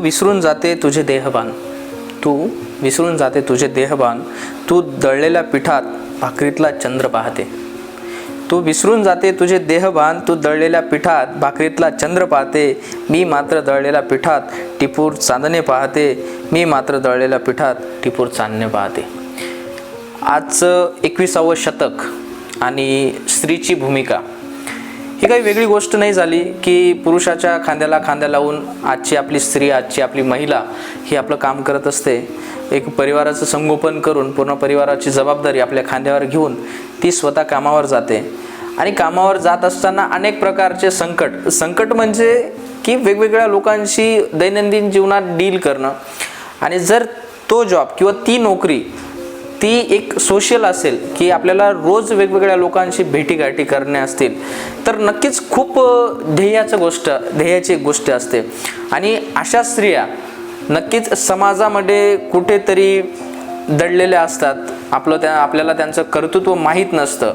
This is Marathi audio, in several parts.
तू विसरून जाते तुझे देहबान तू विसरून जाते तुझे देहबान तू दळलेल्या पिठात भाकरीतला चंद्र पाहते. तू विसरून जाते तुझे देहबान तू दळलेल्या पिठात भाकरीतला चंद्र पाहते. मी मात्र दळलेल्या पिठात टिपूर चांदणे पाहते. मी मात्र दळलेल्या पिठात टिपूर चांदणे पाहते. आजचं एकविसावं शतक आणि स्त्रीची भूमिका. ही काही वेगळी गोष्ट नाही झाली की पुरुषाच्या खांद्याला खांद्या लावून आजची आपली स्त्री आजची आपली महिला ही आपलं काम करत असते. एक परिवाराचं संगोपन करून पूर्ण परिवाराची जबाबदारी आपल्या खांद्यावर घेऊन ती स्वतः कामावर जाते. आणि कामावर जात असताना अनेक प्रकारचे संकट. संकट म्हणजे की वेगवेगळ्या लोकांशी दैनंदिन जीवनात डील करणं. आणि जर तो जॉब किंवा ती नोकरी ती एक सोशल असेल की आपल्याला रोज वेगवेगळ्या लोकांशी भेटीगाठी करणे असतील. तर नक्कीच खूप ध्येयाचं गोष्ट ध्येयाची एक गोष्ट असते. आणि अशा स्त्रिया नक्कीच समाजामध्ये कुठेतरी दडलेल्या असतात. आपलं त्या आपल्याला त्यांचं कर्तृत्व माहीत नसतं.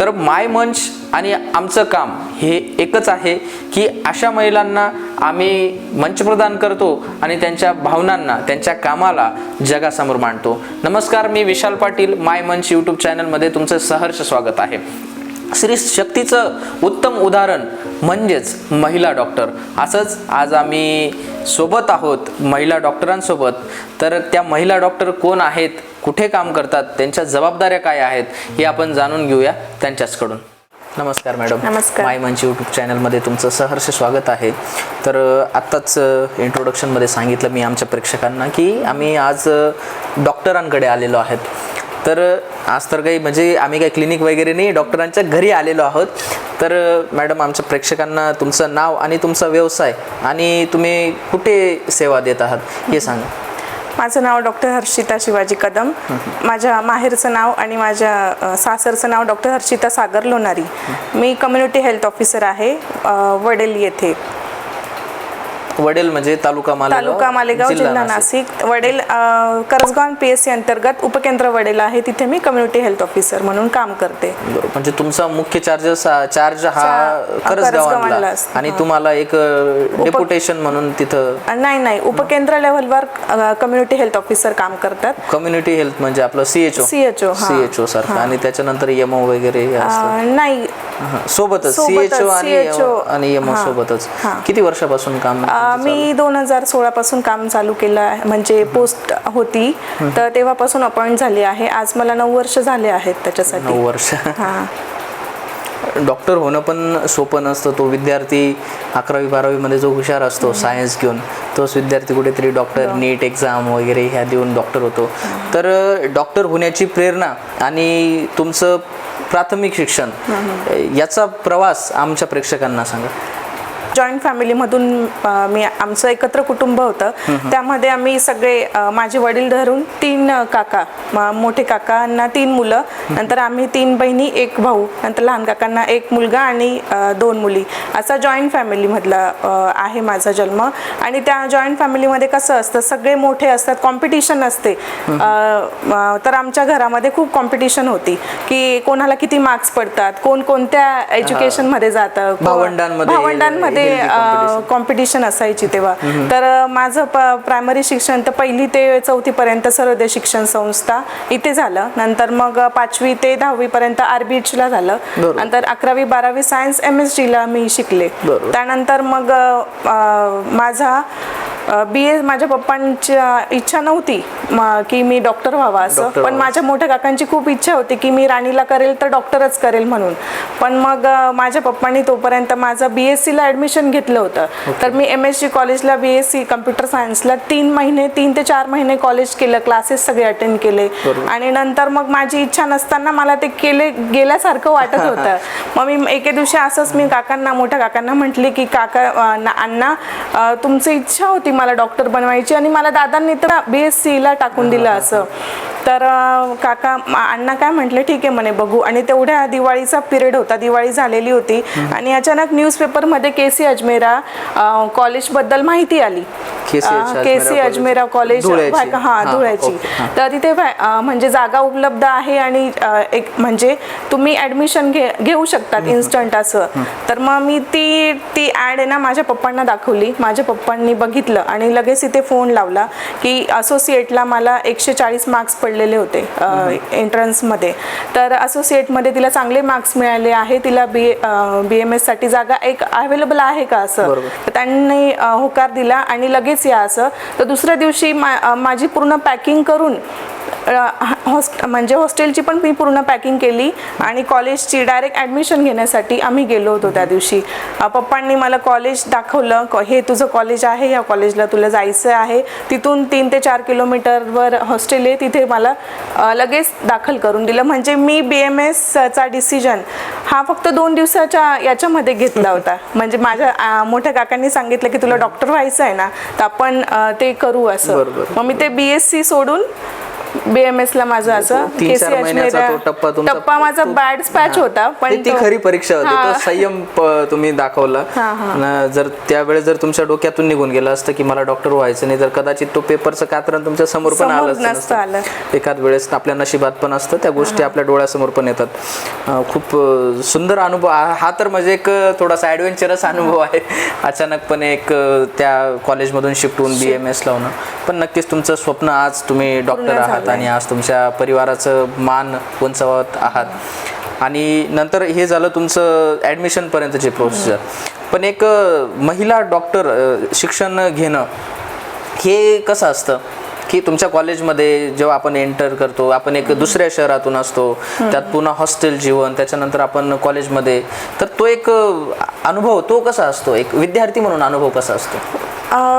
तर माय मंच आणि आमचं काम हे एकच आहे की अशा महिलांना आम्ही मंच प्रदान करतो आणि त्यांच्या भावनांना त्यांच्या कामाला जगासमोर मांडतो. नमस्कार मी विशाल पाटील माय मंच यूट्यूब चॅनलमध्ये तुमचं सहर्ष स्वागत आहे. स्त्री शक्तीचं उत्तम उदाहरण म्हणजेच महिला डॉक्टर. असंच आज आम्ही सोबत आहोत महिला डॉक्टरांसोबत. तर त्या महिला डॉक्टर कोण आहेत कुठे काम करतात त्यांच्या जबाबदाऱ्या काय आहेत हे आपण जाणून घेऊया त्यांच्याचकडून. नमस्कार मॅडम. नमस्कार. माय मंच यूट्यूब चॅनलमध्ये तुमचं सहर्ष स्वागत आहे. तर आत्ताच इंट्रोडक्शनमध्ये सांगितलं मी आमच्या प्रेक्षकांना की आम्ही आज डॉक्टरांकडे आलेलो आहेत. तर आज तर काही म्हणजे आम्ही काही क्लिनिक वगैरे नाही डॉक्टरांच्या घरी आलेलो आहोत. तर मॅडम आमच्या प्रेक्षकांना तुमचं नाव आणि तुमचा व्यवसाय आणि तुम्ही कुठे सेवा देत आहात हे सांगा. माझं नाव डॉक्टर हर्षिता शिवाजी कदम. माझ्या माहेरचं नाव आणि माझ्या सासरचं नाव डॉक्टर हर्षिता सागर लोणारी. मी कम्युनिटी हेल्थ ऑफिसर आहे वडेल येथे. वडेल म्हणजे तालुका मालेगाव तालुका मालेगाव जिल्हा नाशिक. वडेल अ, करसगाव पी एस सी अंतर्गत उपकेंद्र वडेल आहे. तिथे मी कम्युनिटी हेल्थ ऑफिसर म्हणून काम करते. बरोबर. म्हणजे तुमचा मुख्य चार्ज चार्ज हा असतो. आणि तुम्हाला एक डेप्युटेशन म्हणून तिथं नाही नाही. उपकेंद्र लेव्हलवर कम्युनिटी हेल्थ ऑफिसर काम करतात. कम्युनिटी हेल्थ म्हणजे आपलं सीएचओ हा. सीएचओ सारखं. आणि त्याच्यानंतर एमओ वगैरे नाही. सोबतच सोबतच, सीएचओ आणि CHO. आणि एमओ हा, सोबतच. हा. किती वर्षापासून काम अ, मी दोन हजार सोळा पासून काम चालू केलं आहे म्हणजे पोस्ट होती. तर तेव्हापासून अपॉइंट झाली आहे. आज मला नऊ वर्ष झाले आहेत त्याच्यासाठी. नऊ वर्ष. हा. डॉक्टर होणं पण सोपं नसतं. तो विद्यार्थी अकरावी बारावीमध्ये जो हुशार असतो सायन्स घेऊन तोच विद्यार्थी कुठेतरी डॉक्टर नीट एक्झाम वगैरे ह्या देऊन डॉक्टर होतो. तर डॉक्टर होण्याची प्रेरणा आणि तुमचं प्राथमिक शिक्षण याचा प्रवास आमच्या प्रेक्षकांना सांगा. जॉईंट फॅमिलीमधून मी आमचं एकत्र कुटुंब होतं. त्यामध्ये आम्ही सगळे माझे वडील धरून तीन काका मोठे काकांना तीन मुलं नंतर आम्ही तीन बहिणी एक भाऊ नंतर लहान काकांना एक मुलगा आणि दोन मुली. असा जॉईंट फॅमिलीमधला आहे माझा जन्म. आणि त्या जॉईंट फॅमिलीमध्ये कसं असतं सगळे मोठे असतात कॉम्पिटिशन असते. तर आमच्या घरामध्ये खूप कॉम्पिटिशन होती की कोणाला किती मार्क्स पडतात कोण कोणत्या एज्युकेशनमध्ये जातं भावंडांमध्ये competition. कॉम्पिटिशन असायची तेव्हा तर माझं प्रायमरी शिक्षण तर पहिली ते चौथी पर्यंत सर्वोदय शिक्षण संस्था इथे झालं नंतर मग पाचवी ते दहावी पर्यंत आरबीएच ला झालं. नंतर अकरावी बारावी सायन्स एम एस ला मी शिकले. त्यानंतर मग माझा बी ए माझ्या पप्पांची इच्छा नव्हती की मी डॉक्टर व्हावा असं पण. माझ्या मोठ्या काकांची खूप इच्छा होती की मी राणीला करेल तर डॉक्टरच करेल म्हणून पण मग माझ्या पप्पांनी तोपर्यंत माझं बी एस सीला ॲडमिशन घेतलं होतं. तर मी एम एस सी कॉलेजला बी एस सी कम्प्युटर सायन्सला तीन महिने तीन ते चार महिने कॉलेज केलं क्लासेस सगळे अटेंड केले. आणि नंतर मग माझी इच्छा नसताना मला ते केले गेल्यासारखं वाटत होतं. मग मी एके दिवशी असंच मी काकांना मोठ्या काकांना म्हटले की काका अण्णा तुमची इच्छा होती मला डॉक्टर बनवायची आणि मला दादांनी तर बी एस सीला टाकून दिलं असं. तर काका अण्णा काय म्हटले ठीक आहे म्हणे बघू. आणि तेवढ्या दिवाळीचा पिरियड होता दिवाळी झालेली होती. आणि अचानक न्यूजपेपरमध्ये के सी अजमेरा कॉलेजबद्दल माहिती आली. K Ajmera C college. Ajmera college हा धुळ्याची. तर तिथे म्हणजे जागा उपलब्ध आहे आणि एक म्हणजे तुम्ही ॲडमिशन घे घेऊ शकतात इन्स्टंट असं. तर मग मी ती ती ॲड आहे ना माझ्या पप्पांना दाखवली. माझ्या पप्पांनी बघितलं आणि लगेच इथे फोन लावला की असोसिएटला मला एकशे चाळीस मार्क्स पडलेले होते एंट्रन्समध्ये तर असोसिएटमध्ये तिला चांगले मार्क्स मिळाले आहे. तिला बी बी एम एससाठी जागा एक अवेलेबल आहे का असं. तर त्यांनी होकार दिला आणि लगेच या असं तर दुसऱ्या दिवशी मा माझी पूर्ण पॅकिंग करून हॉस्ट म्हणजे हॉस्टेलची पण मी पूर्ण पॅकिंग केली आणि कॉलेजची डायरेक्ट ॲडमिशन घेण्यासाठी आम्ही गेलो होतो त्या दिवशी. पप्पांनी मला कॉलेज दाखवलं हे तुझं कॉलेज आहे या कॉलेजला तुला जायचं आहे. तिथून तीन ते चार किलोमीटरवर हॉस्टेल आहे तिथे मला लगेच दाखल करून दिलं. म्हणजे मी बी एम एसचा डिसिजन हा फक्त दोन दिवसाच्या याच्यामध्ये घेतला होता. म्हणजे माझ्या मोठ्या काकांनी सांगितलं की तुला डॉक्टर व्हायचं आहे ना तर आपण ते करू असं. मग मी ते बी एस सी सोडून बी एम एस ला माझं असं तीन चार महिन्याचा टप्पा तुमचा टप्पा माझा बॅड स्पॅच होता पण ती तो- खरी परीक्षा होती हा. तो संयम प- तुम्ही दाखवला हा, हा. न जर त्यावेळेस जर तुमच्या डोक्यातून निघून गेलं असतं की मला डॉक्टर व्हायचं नाही तर कदाचित तो पेपरचं कात्रण तुमच्यासमोर पण समोर आलं असतं नसतं आलं. नसतं. एखाद वेळेस आपल्या नशिबात पण असतं त्या गोष्टी आपल्या डोळ्यासमोर पण येतात अं, खूप अं, सुंदर अनुभव हा हा तर म्हणजे एक अं, थोडासा ॲडव्हेंचरस अनुभव आहे अचानकपणे एक अं, त्या कॉलेजमधून शिफ्ट होऊन बी एम एस लावणं पण नक्कीच तुमचं स्वप्न आज तुम्ही डॉक्टर आहात. आणि आज तुमच्या परिवाराचं मान उंचावत आहात. आणि नंतर हे झालं तुमचं ॲडमिशनपर्यंतची प्रोसिजर पण एक महिला डॉक्टर शिक्षण घेणं हे कसं असतं? की तुमच्या कॉलेजमध्ये जेव्हा आपण एंटर करतो आपण एक दुसऱ्या शहरातून असतो त्यात पुन्हा हॉस्टेल जीवन त्याच्यानंतर आपण कॉलेजमध्ये तर तो एक अनुभव तो कसा असतो? एक विद्यार्थी म्हणून अनुभव कसा असतो?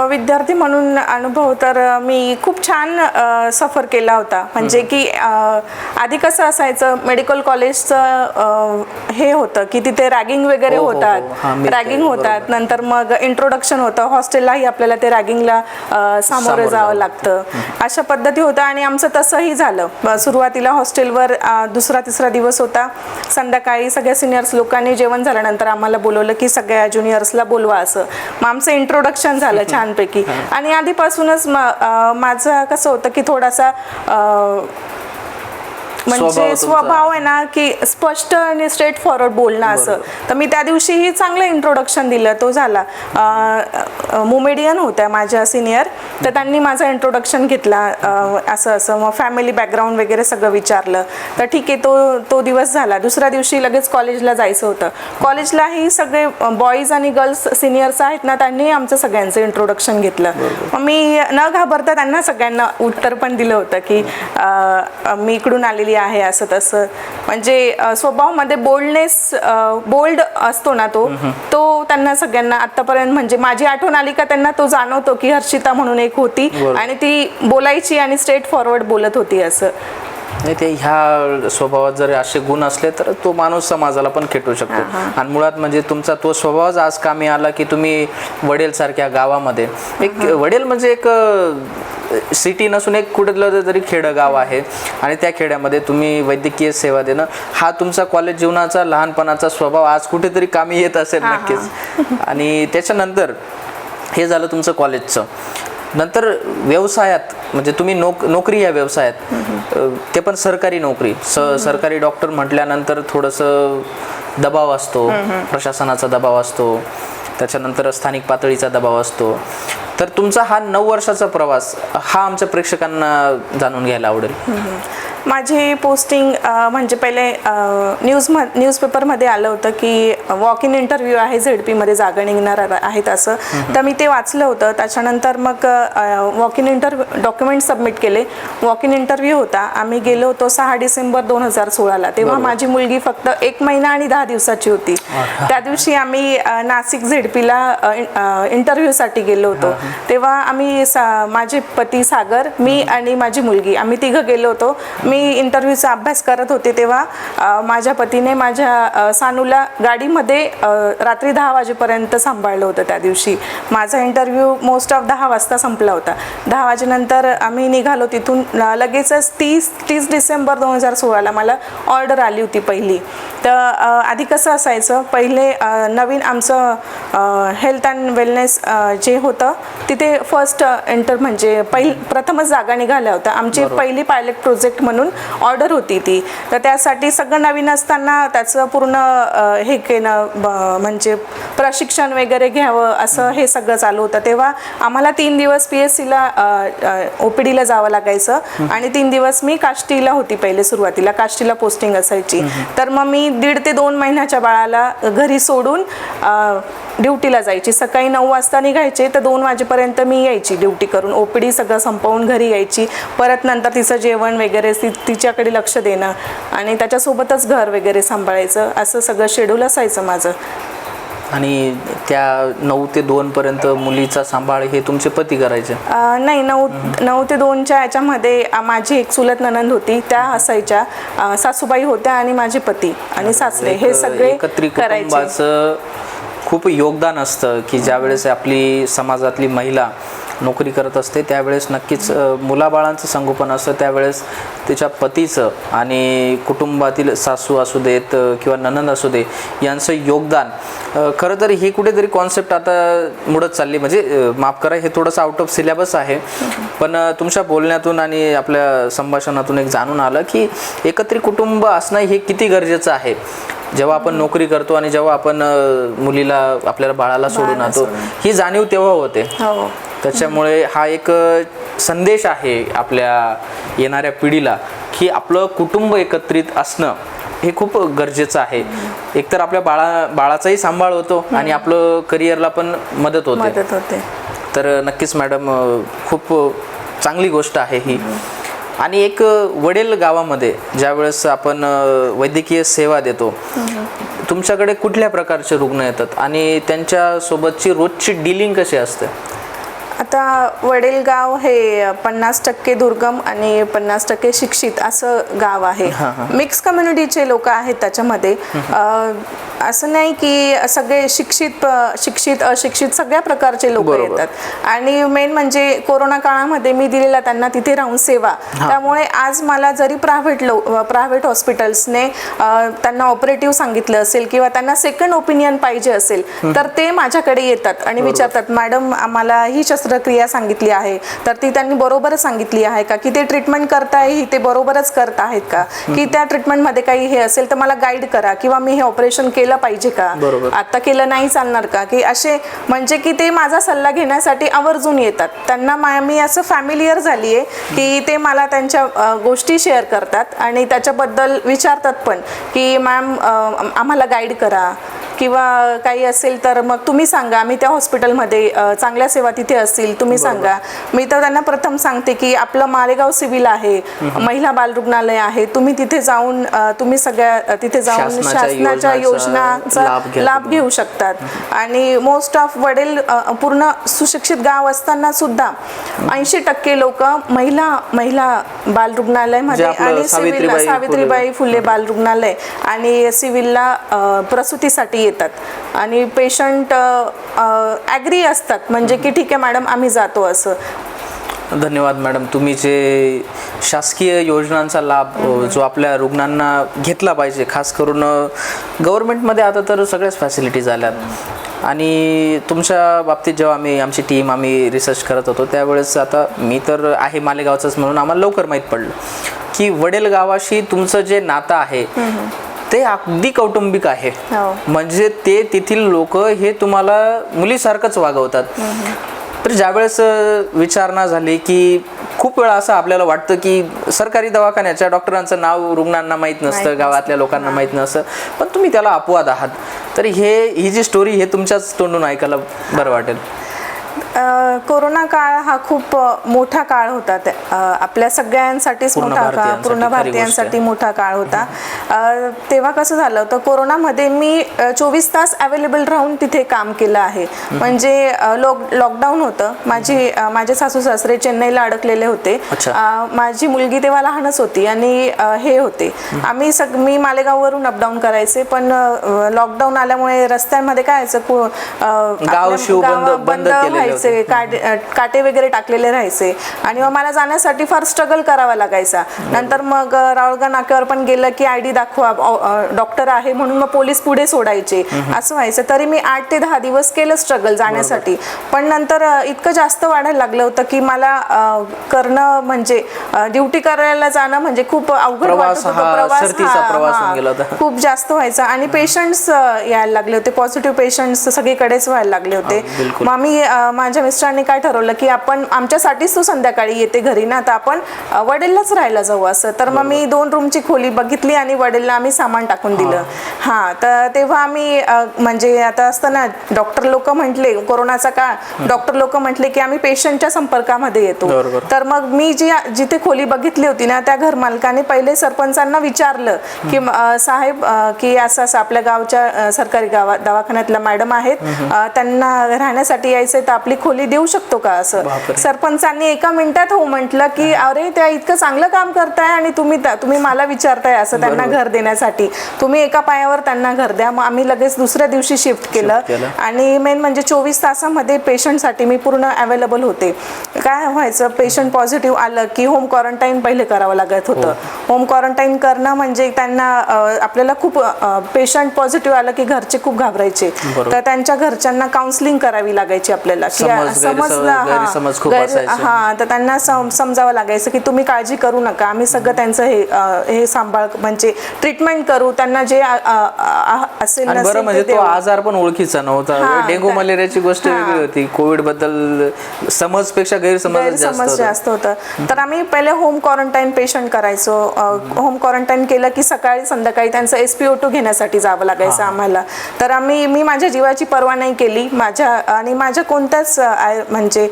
विद्यार्थी म्हणून अनुभव तर मी खूप छान सफर केला होता. म्हणजे की आधी कसं असायचं मेडिकल कॉलेजचं हे होतं की तिथे रॅगिंग वगैरे हो, हो, हो. हां, होतात ते- रॅगिंग होतात. नंतर मग इंट्रोडक्शन होतं. हॉस्टेललाही आपल्याला ते रॅगिंगला सामोरं जावं लागतं. अशा पद्धती होत्या आणि आमचं तसंही झालं. सुरुवातीला हॉस्टेलवर दुसरा तिसरा दिवस होता. संध्याकाळी सगळ्या सिनियर्स लोकांनी जेवण झाल्यानंतर आम्हाला बोलवलं की सगळ्या ज्युनियर्सला बोलवा असं. मग आमचं इंट्रोडक्शन झालं. छानपैकी. आणि आधीपासूनच माझं कसं होतं की थोडासा म्हणजे. स्वभाव आहे ना की स्पष्ट आणि स्ट्रेट फॉरवर्ड बोलणं असं. तर मी त्या दिवशीही चांगलं इंट्रोडक्शन दिलं तो झाला. मुमेडियन होत्या माझ्या सिनियर तर त्यांनी माझं इंट्रोडक्शन घेतला असं असं. मग फॅमिली बॅकग्राऊंड वगैरे सगळं विचारलं. तर ठीक आहे तो तो दिवस झाला. दुसऱ्या दिवशी लगेच कॉलेजला जायचं होतं. कॉलेजलाही सगळे बॉईज आणि गर्ल्स सिनियर्स आहेत ना त्यांनी आमचं सगळ्यांचं इंट्रोडक्शन घेतलं. मग मी न घाबरता त्यांना सगळ्यांना उत्तर पण दिलं होतं की मी इकडून आलेली आहे असं तसं. म्हणजे स्वभावामध्ये बोल्डनेस बोल्ड असतो ना तो तो त्यांना सगळ्यांना आतापर्यंत म्हणजे माझी आठवण आली का त्यांना तो जाणवतो की हर्षिता म्हणून एक होती. आणि ती बोलायची आणि स्ट्रेट फॉरवर्ड बोलत होती असं. नाही ते ह्या स्वभावात जर असे गुण असले तर तो माणूस समाजाला पण खेटू शकतो. आणि मुळात म्हणजे तुमचा तो स्वभावच आज कामी आला की तुम्ही वडेल सारख्या गावामध्ये. एक वडेल म्हणजे एक सिटी नसून एक कुठलं तरी खेडं गाव आहे आणि त्या खेड्यामध्ये तुम्ही वैद्यकीय सेवा देणं हा तुमचा कॉलेज जीवनाचा लहानपणाचा स्वभाव आज कुठेतरी कामी येत असेल नक्कीच. आणि त्याच्यानंतर हे झालं तुमचं कॉलेजचं नंतर व्यवसायात म्हणजे तुम्ही नोक नोकरी या व्यवसायात. ते पण सरकारी नोकरी. स सरकारी डॉक्टर म्हटल्यानंतर थोडंसं दबाव असतो प्रशासनाचा दबाव असतो त्याच्यानंतर स्थानिक पातळीचा दबाव असतो. तर तुमचा हा नऊ वर्षाचा प्रवास हा आमच्या प्रेक्षकांना जाणून घ्यायला आवडेल. माझी पोस्टिंग म्हणजे पहिले न्यूज म न्यूजपेपरमध्ये आलं होतं की वॉक इन इंटरव्ह्यू आहे झेड पीमध्ये जागा निघणार आहे- आहेत असं. तर मी ते वाचलं होतं. त्याच्यानंतर मग walk in interview document submit केले. वॉक इन इंटरव्ह्यू होता. आम्ही गेलो होतो सहा डिसेंबर दोन हजार सोळाला. तेव्हा माझी मुलगी फक्त एक महिना आणि दहा दिवसाची होती. त्या दिवशी आम्ही नाशिक झेडपीला इंटरव्ह्यूसाठी गेलो होतो. तेव्हा आम्ही सा- माझे पती सागर मी आणि माझी मुलगी आम्ही तिघं गेलो होतो. मी इंटरव्ह्यूचा अभ्यास करत होते तेव्हा माझ्या पतीने माझ्या सानूला गाडीमध्ये रात्री दहा वाजेपर्यंत सांभाळलं होतं त्या दिवशी. माझा इंटरव्ह्यू मोस्ट ऑफ दहा वाजता संपला होता. दहा वाजेनंतर आम्ही निघालो तिथून लगेचच तीस तीस डिसेंबर दोन हजार सोळाला मला ऑर्डर आली होती पहिली. तर आधी कसं असायचं पहिले नवीन आमचं हेल्थ अँड वेलनेस जे होतं तिथे फर्स्ट एंटर म्हणजे पहिल प्रथमच जागा निघाल्या होत्या. आमची पहिली पायलट प्रोजेक्ट म्हणून ऑर्डर होती ती. तर त्यासाठी सगळं नवीन असताना त्याचं पूर्ण हे केलं म्हणजे प्रशिक्षण वगैरे घ्यावं असं हे सगळं चालू होतं. तेव्हा आम्हाला तीन दिवस पी एस सीला ओ पी डीला जावं लागायचं. आणि तीन दिवस मी काष्टीला होती पहिले सुरुवातीला काष्टीला पोस्टिंग असायची. तर मग मी दीड ते दोन महिन्याच्या बाळाला घरी सोडून ड्युटीला जायची. सकाळी नऊ वाजता निघायचे तर दोन वाजेपर्यंत मी यायची ड्युटी करून. ओ पी डी सगळं संपवून घरी यायची. परत नंतर तिचं जेवण वगैरे ति तिच्याकडे लक्ष देणं आणि त्याच्यासोबतच घर वगैरे सांभाळायचं. असं सगळं शेड्यूल असायचं माझं. आणि त्या नऊ ते दोन पर्यंत मुलीचा सांभाळ हे तुमचे पती करायचे? नाही नऊ नऊ ते दोनच्या याच्यामध्ये माझी एक चुलत ननंद होती. त्या असायच्या. सासूबाई होत्या आणि माझे पती आणि सासरे. हे सगळे एकत्रित करायचे. खूप योगदान असतं की ज्यावेळेस आपली समाजातली महिला नोकरी करत असते त्यावेळेस नक्कीच मुलाबाळांचं संगोपन असतं. त्यावेळेस तिच्या पतीचं आणि कुटुंबातील सासू असू देत किंवा ननंद असू दे यांचं योगदान. खरं तर ही कुठेतरी कॉन्सेप्ट आता मुडत चालली. म्हणजे माफ करा हे थोडंसं आउट ऑफ सिलेबस आहे. पण तुमच्या बोलण्यातून आणि आपल्या संभाषणातून एक जाणून आलं की एकत्रित कुटुंब असणं हे किती गरजेचं आहे. जेव्हा आपण नोकरी करतो आणि जेव्हा आपण मुलीला आपल्याला बाळाला सोडून आणतो ही जाणीव तेव्हा होते. हो. त्याच्यामुळे हा एक संदेश आहे आपल्या येणाऱ्या पिढीला की आपलं कुटुंब एकत्रित असणं हे खूप गरजेचं आहे. एकतर आपल्या बाळा बाळाचाही सांभाळ होतो आणि आपलं करिअरला पण मदत होते. तर नक्कीच मॅडम खूप चांगली गोष्ट आहे ही. आणि एक वडील गावामध्ये ज्यावेळेस आपण वैद्यकीय सेवा देतो तुमच्याकडे कुठल्या प्रकारचे रुग्ण येतात? आणि त्यांच्यासोबतची रोजची डिलिंग कशी असते? आता वडेलगाव हे पन्नास टक्के दुर्गम आणि पन्नास टक्के शिक्षित असं गाव आहे. मिक्स कम्युनिटीचे लोक आहेत त्याच्यामध्ये. असं नाही की सगळे शिक्षित शिक्षित अशिक्षित सगळ्या प्रकारचे लोक. येतात. आणि मेन म्हणजे कोरोना काळामध्ये मी दिलेला त्यांना तिथे राहून सेवा. त्यामुळे आज मला जरी प्रायव्हेट लो प्रायव्हेट हॉस्पिटल्सने त्यांना ऑपरेटिव्ह सांगितलं असेल किंवा त्यांना सेकंड ओपिनियन पाहिजे असेल तर ते माझ्याकडे येतात आणि विचारतात मॅडम आम्हाला ही शस्त्रक्रिया सांगितली आहे. तर ती त्यांनी बरोबरच सांगितली आहे का? की ते ट्रीटमेंट करताय ही ते बरोबरच करत आहेत का? की त्या ट्रीटमेंटमध्ये काही हे असेल तर मला गाईड करा किंवा मी हे ऑपरेशन केलं पाहिजे का. आता केलं नाही चालणार का? की असे म्हणजे की ते माझा सल्ला घेण्यासाठी आवर्जून येतात. त्यांना मा- असं फॅमिलियर झाली आहे की ते मला त्यांच्या गोष्टी शेअर करतात आणि त्याच्याबद्दल विचारतात पण की मॅम आम्हाला गाईड करा. किंवा काही असेल तर मग तुम्ही सांगा. आम्ही त्या हॉस्पिटलमध्ये चांगल्या सेवा तिथे असतील तुम्ही सांगा. मी तर त्यांना प्रथम सांगते की आपलं मालेगाव सिव्हिल आहे महिला बाल रुग्णालय आहे. तुम्ही तिथे जाऊन तुम्ही सगळ्या तिथे जाऊन शासनाच्या योजनाचा लाभ. घेऊ शकतात. आणि मोस्ट ऑफ वडील पूर्ण सुशिक्षित गाव असताना सुद्धा ऐंशी टक्के लोक महिला महिला बाल रुग्णालयमध्ये जे आपलं आणि सिव्हिलला सावित्रीबाई फुले. बाल रुग्णालय आणि सिव्हिलला प्रसूतीसाठी येतात. आणि पेशंट ॲग्री असतात. म्हणजे की ठीक आहे मॅडम आम्ही जातो असं. धन्यवाद मॅडम तुम्ही जे शासकीय योजनांचा लाभ जो आपल्या रुग्णांना घेतला पाहिजे खास करून गव्हर्नमेंटमध्ये आता तर सगळ्याच फॅसिलिटीज आल्यात. आणि तुमच्या बाबतीत जेव्हा आम्ही आमची टीम आम्ही रिसर्च करत होतो त्यावेळेस आता मी तर आहे मालेगावचंच म्हणून आम्हाला लवकर माहीत पडलं. की वडेल गावाशी तुमचं जे नातं आहे ते अगदी कौटुंबिक आहे. हो. म्हणजे ते तेथील लोक हे तुम्हाला मुलीसारखंच वागवतात. तर ज्यावेळेस विचारणा झाली की खूप वेळा असं आपल्याला वाटतं की सरकारी दवाखान्याच्या डॉक्टरांचं नाव रुग्णांना माहीत नसतं गावातल्या लोकांना माहीत नसतं. पण तुम्ही त्याला अपवाद आहात. तर हे ही जी स्टोरी हे तुमच्याच तोंडून ऐकायला बरं वाटेल. कोरोना काळ हा खूप मोठा काळ होता. आपल्या सगळ्यांसाठीच पूर्ण मोठा काळ भारतीयांसाठी पूर्ण. भारतीयांसाठी मोठा काळ होता. तेव्हा कसं झालं होतं कोरोनामध्ये मी चोवीस तास अवेलेबल राहून तिथे काम केलं आहे. म्हणजे लॉक लॉकडाऊन होतं. माझी माझे सासू सासरे चेन्नईला अडकलेले होते. माझी मुलगी तेव्हा लहानच होती आणि हे होते. आम्ही सग मी मालेगाववरून अपडाऊन करायचे पण लॉकडाऊन आल्यामुळे रस्त्यांमध्ये काय व्हायचं को- अ, आपल्या शिव बंद- गावं व्हायचे काटे काटे वगैरे टाकलेले राहायचे. आणि मग मला जाण्यासाठी फार स्ट्रगल करावा लागायचा. नंतर मग अ, रावळगा नाक्यावर पण गेलं की आय डी दाखवा डॉक्टर आहे म्हणून मग पोलीस पुढे सोडायचे. असं व्हायचं. तरी मी आठ ते दहा दिवस केलं स्ट्रगल जाण्यासाठी. पण नंतर इतकं जास्त वाढायला लागलं होतं की मला करणं म्हणजे ड्युटी करायला जाणं म्हणजे खूप अवघड वाटत होतं. खूप जास्त व्हायचा. आणि पेशंट्स यायला लागले होते. पॉझिटिव्ह पेशंट्स सगळीकडेच व्हायला लागले होते. मग अ, माझ्या मिस्टरांनी काय ठरवलं की आपण आमच्यासाठीच तो संध्याकाळी येते घरी ना तर आपण वडीललाच राहायला जाऊ असं. तर मग मी दोन रूमची खोली बघितली आणि वडीलला आम्ही सामान टाकून दिलं. हां तर तेव्हा आम्ही म्हणजे आता असतं ना डॉक्टर लोक म्हटले कोरोनाचा काळ डॉक्टर लोक म्हटले की आम्ही पेशंटच्या संपर्कामध्ये येतो. तर मग मी जी जिथे खोली बघितली होती ना त्या घर मालकाने पहिले सरपंचांना विचारलं की साहेब की असं असं आपल्या गावच्या सरकारी गावा दवाखान्यातल्या मॅडम आहेत. त्यांना राहण्यासाठी यायचंय तर आपली खोली देऊ शकतो का असं. सरपंचांनी एका मिनिटात हो म्हटलं की अरे त्या इतकं चांगलं काम करताय आणि तुम्ही तुम्ही मला विचारताय असं त्यांना घर देण्यासाठी. तुम्ही एका पायावर त्यांना घर द्या. मग आम्ही लगेच दुसऱ्या दिवशी शिफ्ट केलं. आणि मेन म्हणजे चोवीस तासामध्ये पेशंटसाठी मी पूर्ण अवेलेबल होते. काय व्हायचं? पेशंट पॉझिटिव्ह आलं की होम क्वारंटाईन पहिले करावं लागत होतं. होम क्वारंटाईन करणं म्हणजे त्यांना आपल्याला खूप पेशंट पॉझिटिव्ह आलं की घरचे खूप घाबरायचे. तर त्यांच्या घरच्यांना काउन्सिलिंग करावी लागायची आपल्याला की गैरसमज- गैरसमज खूप असायचे. हा तर त्यांना सम- समजावं लागायचं की तुम्ही काळजी करू नका आम्ही सगळं त्यांचं हे हे सांभाळ म्हणजे ट्रीटमेंट करू त्यांना जे असेल बरं ते म्हणजे तो. आजार पण ओळखीचा नव्हता. डेंगू त्या- मलेरियाची गोष्ट. वेगळी होती. कोविडबद्दल समजपेक्षा गैरसमज होता. जास्त होतं. तर आम्ही पहिले होम क्वारंटाईन पेशंट करायचो. होम क्वारंटाईन केलं की सकाळी संध्याकाळी त्यांचं एस पी ओ टू घेण्यासाठी जावं लागायचं आम्हाला. तर आम्ही मी माझ्या जीवाची पर्वा नाही केली. माझ्या आणि माझ्या कोणत्याच आय- म्हणजे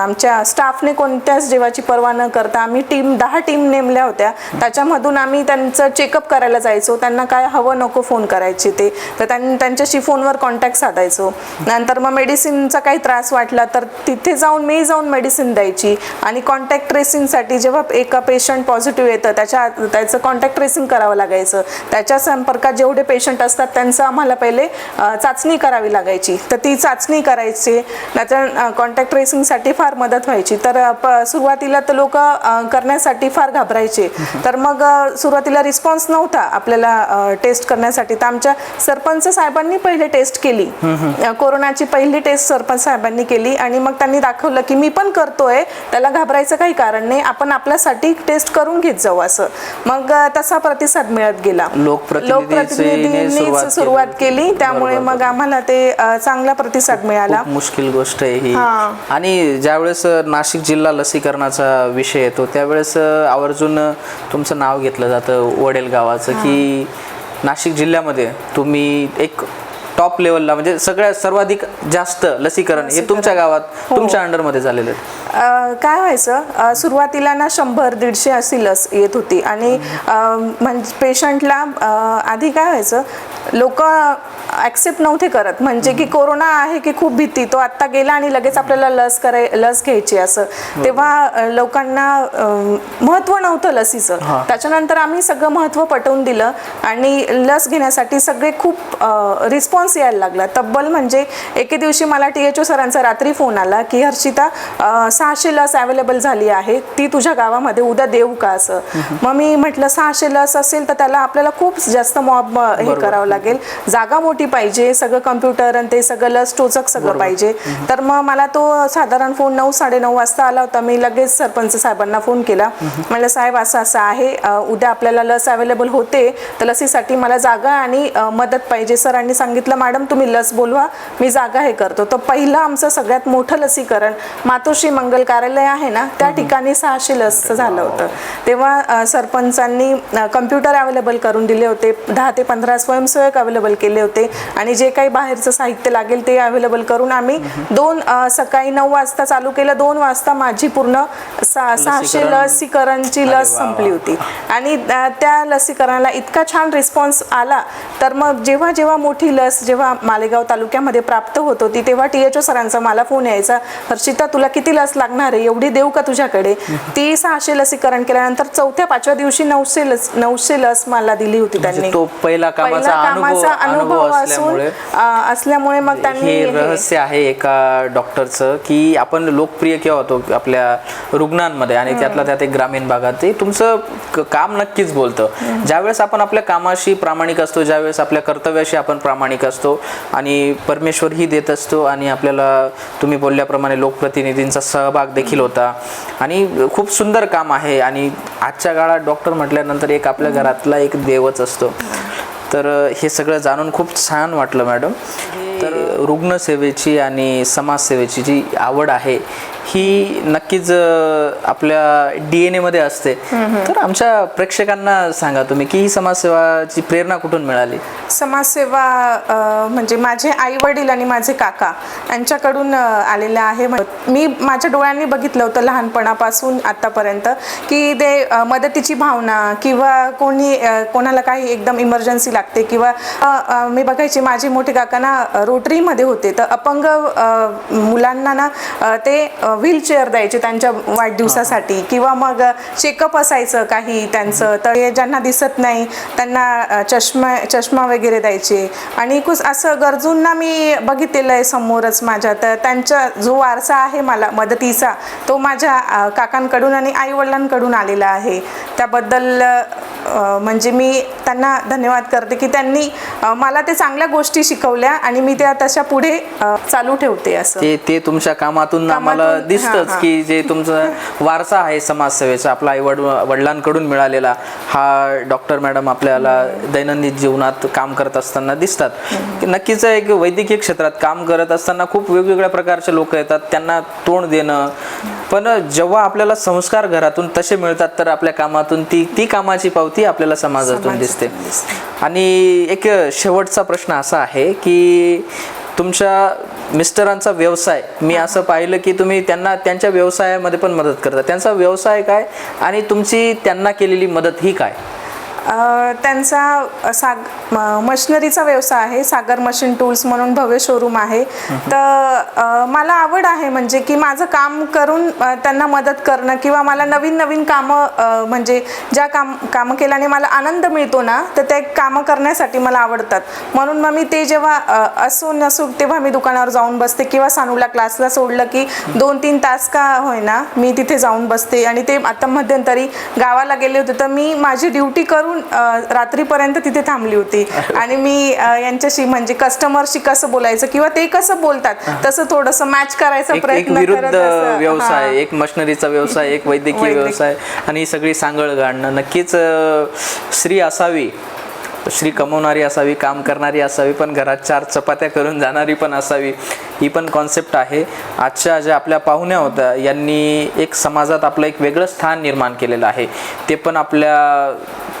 आमच्या स्टाफने कोणत्याच जीवाची पर्वा न करता आम्ही टीम दहा टीम नेमल्या होत्या. त्याच्यामधून आम्ही त्यांचं चेकअप करायला जायचो. त्यांना काय हवं नको फोन करायचे ते. तर त्यांच्याशी फोनवर कॉन्टॅक्ट साधायचो. नंतर मग मेडिसिनचा काही त्रास वाटला तर तिथे जाऊन मी जाऊन मेडिसिन द्यायची. आणि कॉन्टॅक्ट ट्रेसिंगसाठी जेव्हा एका पेशंट पॉझिटिव्ह येतं त्याच्या त्याचं कॉन्टॅक्ट ट्रेसिंग करावं लागायचं. त्याच्या संपर्कात जेवढे पेशंट असतात त्यांचं आम्हाला पहिले चाचणी करावी लागायची. तर ती चाचणी करायची. त्याच्या कॉन्टॅक्ट ट्रेसिंगसाठी फार मदत व्हायची. तर सुरुवातीला तर लोक करण्यासाठी फार घाबरायचे. तर मग सुरुवातीला रिस्पॉन्स नव्हता आपल्याला टेस्ट करण्यासाठी. तर आमच्या सरपंच साहेबांनी पहिले टेस्ट केली. कोरोनाची पहिली टेस्ट सरपंच साहेबांनी केली. आणि मग त्यांनी दाखवलं की मी पण करतोय. त्याला घाबरायचं काही कारण नाही. आपण आपल्यासाठी टेस्ट करून घेत जाऊ असं. मग तसा प्रतिसाद मिळत गेला. लोकप्रतिनिधींनीच सुरुवात केली. त्यामुळे मग आम्हाला ते चांगला प्रतिसाद मिळाला. मुश्किल गोष्ट आहे ही हा. आणि ज्यावेळेस नाशिक जिल्हा लसीकरणाचा विषय येतो त्यावेळेस आवर्जून तुमचं नाव घेतलं जातं वडेल गावाचं की नाशिक जिल्ह्यामध्ये तुम्ही एक टॉप लेवलला म्हणजे सगळ्यात सर्वाधिक जास्त लसीकरण हे तुमच्या गावात तुमच्या अंडरमध्ये झालेलं आहे. अ, काय व्हायचं अ, सुरुवातीला ना शंभर दीडशे अशी लस येत होती आणि अ, म्हणजे पेशंटला आधी काय व्हायचं लोक ऍक्सेप्ट नव्हते करत. म्हणजे की कोरोना आहे की खूप भीती तो आत्ता गेला आणि लगेच आपल्याला लस कराय लस घ्यायची असं. तेव्हा अ, लोकांना महत्त्व नव्हतं लसीचं. त्याच्यानंतर आम्ही सगळं महत्त्व पटवून दिलं आणि लस घेण्यासाठी सगळे खूप रिस्पॉन्स यायला लागला. तब्बल म्हणजे एके दिवशी मला टी एच ओ सरांचा रात्री फोन आला की हर्षिता सहाशे लस अवेलेबल झाली आहे. ती तुझ्या गावामध्ये उद्या देऊ का असं? मग मी म्हटलं सहाशे लस असेल तर त्याला आपल्याला खूप जास्त मॉब हे करावं लागेल. जागा मोठी पाहिजे सगळं कम्प्युटर आणि ते सगळं लस टोचक सगळं पाहिजे. तर मग मला तो साधारण फोन नऊ साडेनऊ वाजता आला होता. मी लगेच सरपंच साहेबांना फोन केला. म्हणलं साहेब असं असं आहे. उद्या आपल्याला लस अवेलेबल होते. तर लसीसाठी मला जागा आणि मदत पाहिजे. सरांनी सांगितलं मॅडम तुम्ही लस बोलवा मी जागा हे करतो. तर पहिलं आमचं सगळ्यात मोठं लसीकरण मातोश्री मंगल कार्यालय आहे ना त्या ठिकाणी सहाशे लसचं झालं होतं. तेव्हा सरपंचांनी कम्प्युटर अवेलेबल करून दिले होते दहा ते पंधरा स्वयंसेवक अवेलेबल केले होते आणि जे काही बाहेरचं साहित्य लागेल ते अवेलेबल करून आम्ही दोन सकाळी नऊ वाजता चालू केलं. दोन वाजता माझी पूर्ण सहाशे लसीकरण- लसीकरणची लस संपली होती. आणि त्या लसीकरणाला इतका छान रिस्पॉन्स आला. तर मग जेव्हा जेव्हा मोठी लस जेव्हा मालेगाव तालुक्यामध्ये प्राप्त होत होती तेव्हा टी एच ओ सरांचा मला फोन यायचा हर्षिता तुला किती लस लागणार आहे? एवढी देऊ का तुझ्याकडे? ती सहाशे लसीकरण केल्यानंतर चौथ्या पाचव्या दिवशी नऊशे लस नऊशे लस मला दिली होती त्यांनी. म्हणजे तो पहिला कामाचा अनुभव असून असल्यामुळे मग त्यांनी रहस्य आहे एका डॉक्टरचं की आपण लोकप्रिय केव्हा होतो आपल्या रुग्णांमध्ये आणि त्यातल्या त्यात एक ग्रामीण भागात ते तुमचं काम नक्कीच बोलतं. ज्यावेळेस आपण आपल्या कामाशी प्रामाणिक असतो ज्यावेळेस आपल्या कर्तव्याशी आपण प्रामाणिक असतो आणि परमेश्वर ही देत असतो आणि आपल्याला तुम्ही बोलल्याप्रमाणे लोकप्रतिनिधींचा सहभाग देखील होता. आणि खूप सुंदर काम आहे आणि आजच्या काळात डॉक्टर म्हटल्यानंतर एक आपल्या घरातला एक देवच असतो. तर हे सगळं जाणून खूप छान वाटलं मॅडम. तर रुग्णसेवेची आणि समाजसेवेची जी आवड आहे ही नक्कीच आपल्या डी एन एमध्ये असते. तर आमच्या प्रेक्षकांना सांगा तुम्ही की ही समाजसेवाची प्रेरणा कुठून मिळाली? समाजसेवा म्हणजे माझे आई वडील आणि माझे काका यांच्याकडून आलेलं आहे. मी माझ्या डोळ्यांनी बघितलं होतं लहानपणापासून आतापर्यंत की ते मदतीची भावना किंवा कोणी कोणाला काही एकदम इमर्जन्सी लागते किंवा मी बघायची माझे मोठे काका ना रोटरीमध्ये होते. तर अपंग मुलांना ना ते व्हीलचेअर द्यायचे त्यांच्या वाढदिवसासाठी किंवा मग चेकअप असायचं काही त्यांचं तर हे ज्यांना दिसत नाही त्यांना चष्मा चष्मा वगैरे द्यायचे. आणि कुस असं गरजूंना मी बघितलेलं आहे समोरच माझ्या तर त्यांचा जो वारसा आहे मला मदतीचा तो माझ्या काकांकडून आणि आईवडिलांकडून आलेला आहे. त्याबद्दल म्हणजे मी त्यांना धन्यवाद करते की त्यांनी मला ते चांगल्या गोष्टी शिकवल्या आणि मी त्या तशा पुढे चालू ठेवते असं. ते ते तुमच्या कामातून आम्हाला दिसतंच. की जे तुमचं वारसा आहे समाजसेवेचा आपला आई वड वडिलांकडून मिळालेला हा डॉक्टर मॅडम आपल्याला दैनंदिन जीवनात काम करत असताना दिसतात. नक्कीच एक वैद्यकीय क्षेत्रात काम करत असताना खूप वेगवेगळ्या प्रकारचे लोक येतात त्यांना तोंड देणं. पण जेव्हा आपल्याला संस्कार घरातून तसे मिळतात तर आपल्या कामातून ती ती कामाची पावती आपल्याला समाजातून दिसते. आणि एक शेवटचा प्रश्न असा आहे की तुमच्या मिस्टरांचा व्यवसाय मी असं पाहिलं की तुम्ही त्यांना त्यांच्या व्यवसायामध्ये पण मदत करता. त्यांचा व्यवसाय काय आणि तुमची त्यांना केलेली मदत ही काय? त्यांचा साग म- मशिनरीचा व्यवसाय आहे सागर मशीन टूल्स म्हणून भव्य शोरूम आहे. तर मला आवड आहे म्हणजे की माझं काम करून त्यांना मदत करणं किंवा मला नवीन नवीन कामं म्हणजे ज्या काम कामं केल्याने मला आनंद मिळतो ना तर ते कामं करण्यासाठी मला आवडतात. म्हणून मग मी ते जेव्हा असो नसो तेव्हा मी दुकानावर जाऊन बसते किंवा सानूला क्लासला सोडलं की दोन तीन तास का होईना मी तिथे जाऊन बसते आणि ते आता मध्यंतरी गावाला गेले होते तर मी माझी ड्युटी करून रात्रीपर्यंत तिथे थांबली होती. आणि मी यांच्याशी म्हणजे कस्टमरशी कसं बोलायचं किंवा ते कसं बोतात तसं थोडंसं मॅच करायचा प्रयत्न करत विरुद्ध. व्यवसाय. एक मशिनरीचा व्यवसाय एक वैद्यकीय. व्यवसाय आणि ही सगळी सांगळ गाणं नक्कीच स्त्री असावी श्री कमवणारी असावी काम करणारी असावी पण घरात चार चपात्या करून जाणारी पण असावी ही पण कॉन्सेप्ट आहे आजच्या ज्या आपल्या पाहुण्या होत्या यांनी एक समाजात आपलं एक वेगळं स्थान निर्माण केलेलं आहे ते पण आपल्या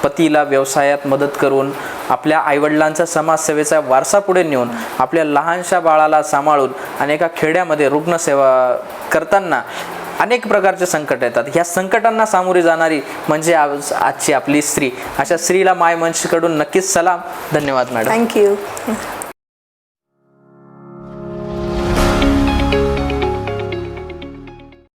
पतीला व्यवसायात मदत करून आपल्या आईवडिलांचा समाजसेवेचा वारसा पुढे नेऊन आपल्या लहानशा बाळाला सांभाळून आणि एका खेड्यामध्ये रुग्णसेवा करताना अनेक प्रकारचे संकट येतात. ह्या संकटांना सामोरी जाणारी म्हणजे आज आजची आपली स्त्री. अशा स्त्रीला माय मंचकडून नक्कीच सलाम. धन्यवाद मॅडम. थँक्यू